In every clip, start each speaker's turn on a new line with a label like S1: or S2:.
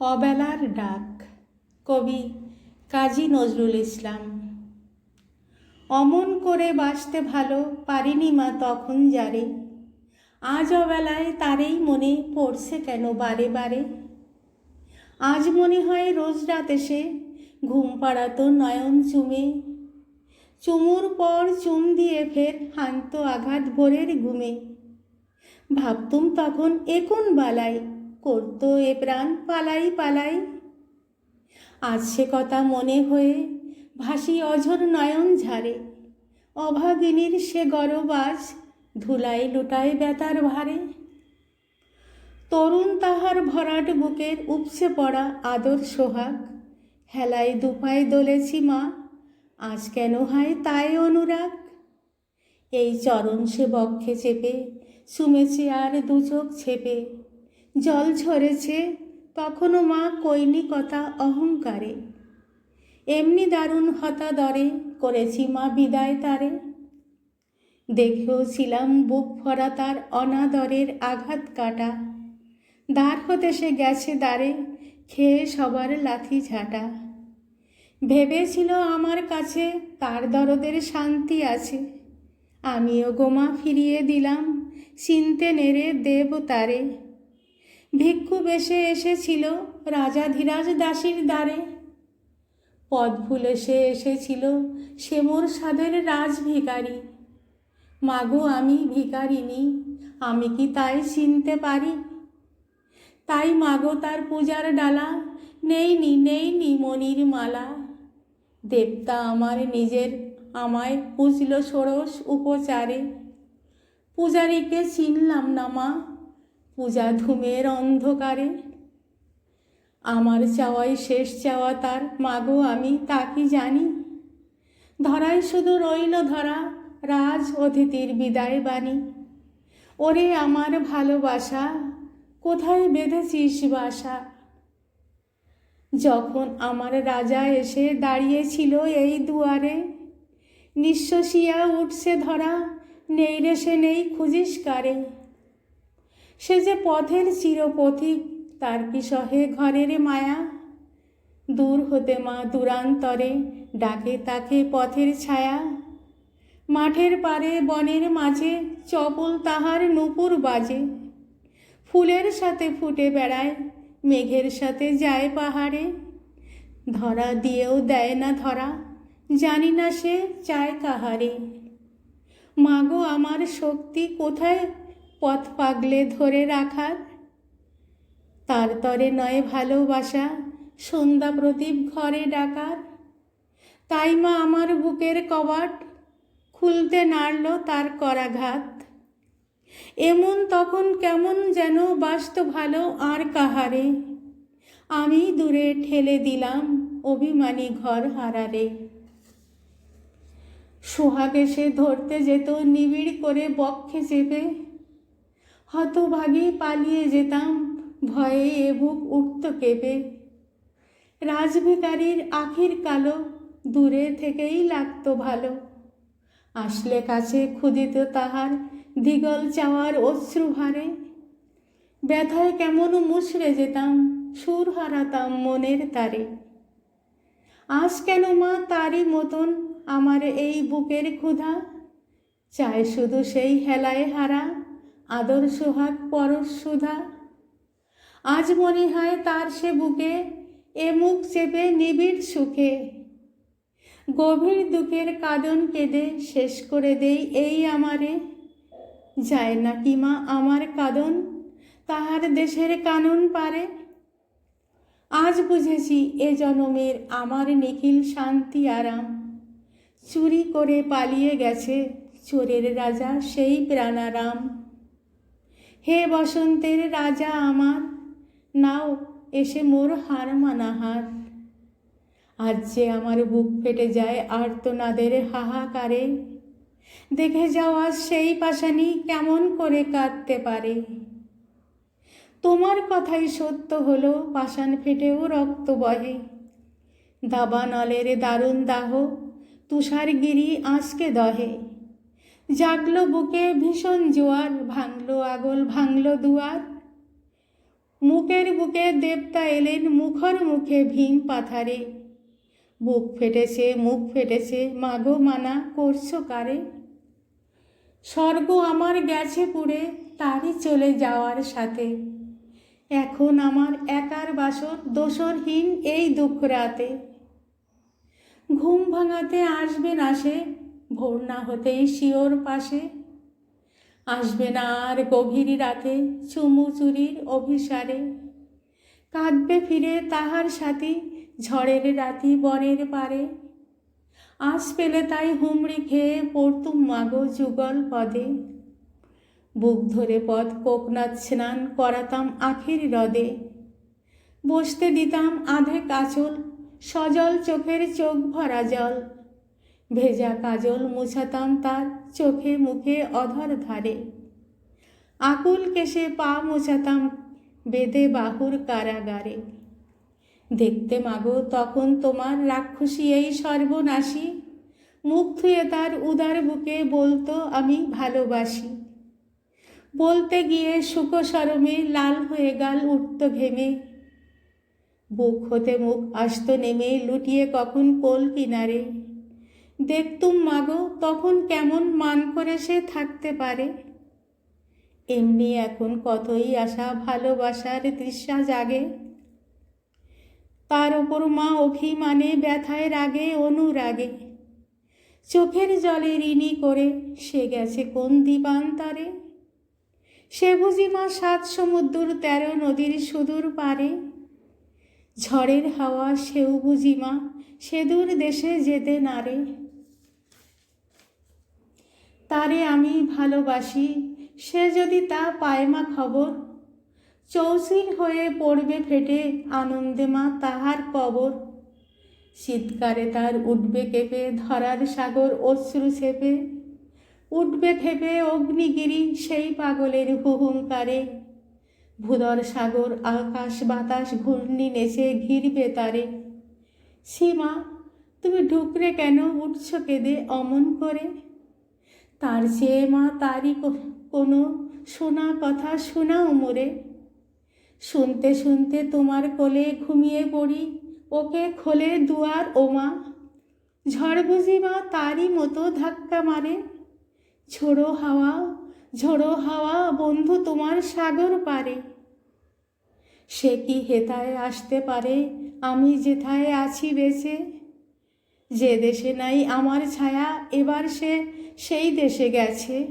S1: অবেলার ডাক। কবি কাজী নজরুল ইসলাম, অমন করে বাসতে ভালো পারিনি মা তখন যারে। আজ অবেলায় তারেই মনে পড়ছে কেন বারে বারে। আজ মনে হয় রোজ রাত এসে ঘুম পাড়াতো নয়ন চুমে। চুমুর পর চুম দিয়ে ফের হান্ত আঘাত ভোরের ঘুমে। ভাবতুম তখন এ কোন বালাই করতো এ প্রাণ পালাই পালাই। আজ সে কথা মনে হয়ে ভাসি অঝর নয়ন ঝাড়ে। অভাগিনীর সে গরবাজ ধুলাই লুটায় বেতার ভারে। তরুণ তাহার ভরাট বুকের উপসে পড়া আদর সোহাগ। হেলায় দুপায় দোলেছি মা, আজ কেন হয় তাই অনুরাগ? এই চরণ সে বক্ষে চেপে শুমেছে আর দু চোখ ছেপে। জল ঝরেছে, তখনও মা কইনি কথা অহংকারে। এমনি দারুণ হতা দরে করেছি মা বিদায় তারে। দেখেও ছিলাম বুক ভরা তার অনাদরের আঘাত কাটা। দ্বার হতে সে গেছে দ্বারে, খেয়ে সবার লাথি ঝাঁটা। ভেবেছিল আমার কাছে তার দরদের শান্তি আছে। আমিও গোমা ফিরিয়ে দিলাম, চিনতে নেড়ে দেব তারে। ভিক্ষু বেশে এসেছিল রাজাধিরাজ দাসীর দ্বারে। পদ ভুলে সে এসেছিল সে মোর সাদের রাজ ভিকারি মাগো, আমি ভিকারিনী আমি কি তাই চিনতে পারি? তাই মাগো তার পূজার ডালা নেইনি নেইনি মনির মালা। দেবতা আমার নিজের, আমায় পুজল ষোড়শ উপচারে। পূজারীকে চিনলাম না মা পূজা ধুমের অন্ধকারে। আমার চাওয়াই শেষ চাওয়া তার, মাগো আমি তা কি জানি? ধরাই শুধু রইল ধরা, রাজ অতিথির বিদায় বাণী। ওরে আমার ভালোবাসা, কোথায় বেঁধেছিস বাসা? যখন আমার রাজা এসে দাঁড়িয়েছিল এই দুয়ারে নিঃশ্বাসিয়া উঠছে ধরা, নেই রে সে নেই খুঁজিস কারে? সে যে পথের চিরপথিক, তার কি সহে ঘরের মায়া? দূর হতে মা দূরান্তরে ডাকে তাকে পথের ছায়া। মাঠের পারে বনের মাঝে, চপল তাহার নুপুর বাজে। ফুলের সাথে ফুটে বেড়ায়, মেঘের সাথে যায় পাহাড়ে। ধরা দিয়েও দেয় না ধরা, জানি না সে চায় কাহারে। মাগো, আমার শক্তি কোথায়? পথ পাগলে ধরে রাখার। তার তরে নয় ভালোবাসা, সন্ধ্যা প্রদীপ ঘরে ডাকার। তাই মা আমার বুকের কবাট খুলতে নাড়ল তার করাঘাত। এমন তখন কেমন যেন বাস্ত ভালো আর কাহারে। আমি দূরে ঠেলে দিলাম অভিমানী ঘর হারারে। সোহাগ এসে ধরতে যেত নিবিড় করে বক্ষে চেপে। হতভাগী পালিয়ে যেতাম, ভয়ে এ বুক উঠত কেঁপে। রাজভিকারীর আখির কালো, দূরে থেকেই লাগতো ভালো। আসলে কাছে ক্ষুদিত তাহার দিগল চাওয়ার অশ্রুভারে ব্যথায় কেমন মুছড়ে যেতাম, সুর হারাতাম মনের তারে। আজ কেন মা তারই মতন আমার এই বুকের ক্ষুধা? চায় শুধু সেই হেলায় হারা। আদর সোহাগ পরশ সুধা। আজ মনে হয় তার সে বুকে, এ মুখ চেপে নিবিড় সুখে। গভীর দুঃখের কাঁদন কেঁদে শেষ করে দেই এই আমারে। যায় না কি মা আমার কাঁদন, তাহার দেশের কানন পারে। আজ বুঝেছি এ জনমের আমার নিখিল শান্তি আরাম। চুরি করে পালিয়ে গেছে চোরের রাজা সেই প্রাণারাম। হে বসন্তের রাজা আমার, নাও এসে মোর হার মানাহার। আজ যে আমার বুক ফেটে যায় আর্তনাদের হাহাকারে, দেখে যাওয়া সেই পাশানি কেমন করে কাঁদতে পারে। তোমার কথাই সত্য হলো, পাষাণ ফেটেও রক্ত বহে। দাবানলের দারুণ দাহ তুষারগিরি আঁচকে দহে। জাগলো বুকে ভীষণ জোয়ার, ভাঙলো আগল, ভাঙলো দুয়ার। মুখের বুকে দেবতা এলেন মুখর মুখে ভীম পাথারে। বুক ফেটেছে, মুখ ফেটেছে, মাগো মানা করছ কারে? স্বর্গ আমার গেছে পুড়ে তারই চলে যাওয়ার সাথে। এখন আমার একার বাসর দোসরহীন এই দুঃখ রাতে। ঘুম ভাঙাতে আসবে না সে ভোর না হতেই শিওর পাশে। আসবে না আর গভীর রাতে চুমু চুরির অভিসারে। কাঁদবে ফিরে তাহার সাথী ঝড়ের রাতি বনের পারে। আজ পেলে তাই হুমড়ি খেয়ে পড়তুম মাগো যুগল পদে। বুক ধরে পথ কোকনাথ স্নান করাতাম আখের হ্রদে বসতে দিতাম আধে কাচল সজল চোখের চোখ ভরা জল। ভেজা কাজল মুছাতাম তার চোখে মুখে অধর ধারে। আকুল কেশে পা মোছাতাম বেদে বাহুর কারাগারে। দেখতে মাগো তখন তোমার রাক্ষসী এই সর্বনাশী। মুখ ধুয়ে তার উদার বুকে বলতো, আমি ভালোবাসি। বলতে গিয়ে সুখ সরমে লাল হয়ে গাল উঠত ঘেমে। বুক হতে মুখ আসতো নেমে, লুটিয়ে কখন কোল কিনারে। দেখতুম মাগো, তখন কেমন মান করে সে থাকতে পারে? এমনি এখন কতই আশা, ভালোবাসার তৃষ্ণা জাগে। তার ওপর মা অভিমানে, ব্যথায় রাগে, অনুরাগে। চোখের জলে ঋণী করে সে গেছে কোন দিবান্তারে? সে বুঝি মা সাত সমুদ্র তেরো নদীর সুদূর পারে। ঝড়ের হাওয়া, সেও বুঝি মা, সেদূর দেশে যেতে নারে। তারে আমি ভালোবাসি, সে যদি তা পায় মা খবর। চৌসিল হয়ে পড়বে ফেটে আনন্দে মা তাহার কবর। শীতকারে তার উঠবে কেঁপে ধরার সাগর অশ্রু ছেপে। উঠবে খেপে অগ্নিগিরি সেই পাগলের হুহুঙ্কারে। ভূদর সাগর, আকাশ বাতাস, ঘূর্ণি নেচে ঘিরবে তারে। সীমা, তুমি ঢুকরে কেন উঠছ কেঁদে অমন করে? তার চেয়ে মা তারই কোনো শোনা কথা শোনাও মোরে। শুনতে শুনতে তোমার কোলে ঘুমিয়ে পড়ি, ওকে খোলে দুয়ার ওমা। ঝড় বুঝি মা তারই মতো ধাক্কা মারে। ঝোড়ো হাওয়া ঝোড়ো হাওয়া বন্ধু তোমার সাগর পারে। সে কি হেতায় আসতে পারে, আমি যেথায় আছি বেঁচে। যে দেশে নাই আমার ছায়া, এবার সে সেই দেশে গেছে।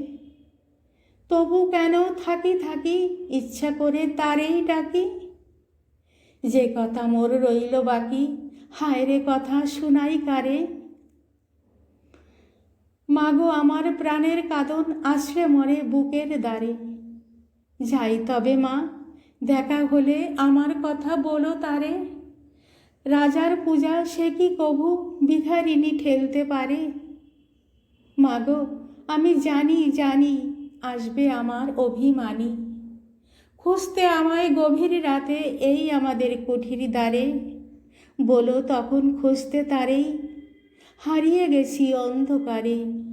S1: তবু কেন থাকি থাকি ইচ্ছা করে তারেই ডাকি? যে কথা মোর রইল বাকি, হায় রে কথা শুনাই কারে? মাগো, আমার প্রাণের কাদন আশ্রে মরে বুকের দ্বারে। যাই তবে মা, দেখা হলে আমার কথা বলো তারে। রাজার পূজা সে কি কভু ভিখারিনী ঠেলতে পারে? মাগো, আমি জানি জানি, আসবে আমার অভিমানী। খুঁজতে আমায় গভীর রাতে এই আমাদের কুঠির দ্বারে। বলো তখন খুঁজতে তারেই, হারিয়ে গেছি অন্ধকারে।